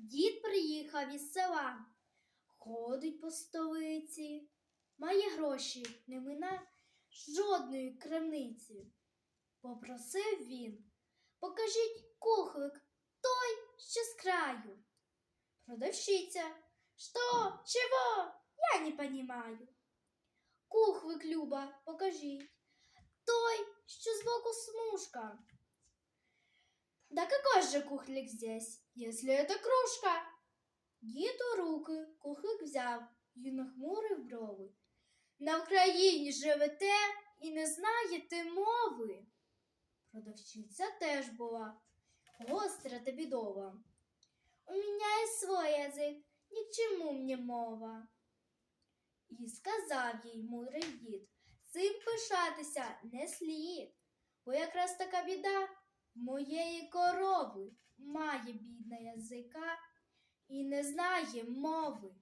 Дід приїхав із села, ходить по столиці, має гроші, не мина жодної крамниці. Попросив він, покажіть кухлик той, що з краю. Продавщиця, що, чого? Я не понимаю. Кухлик, Люба, покажіть. Той, що збоку смужка. Да какой же кухлик здесь, если это кружка? Дід у руки кухлик взяв і нахмурив брови. На Україні живете і не знаєте мови. Продавщиця теж була гостра та бідова. У мене є свій язик, ні к чому мені мова. І сказав їй мудрий дід, цим пишатися не слід, бо якраз така біда моєї корови має бідна язика і не знає мови.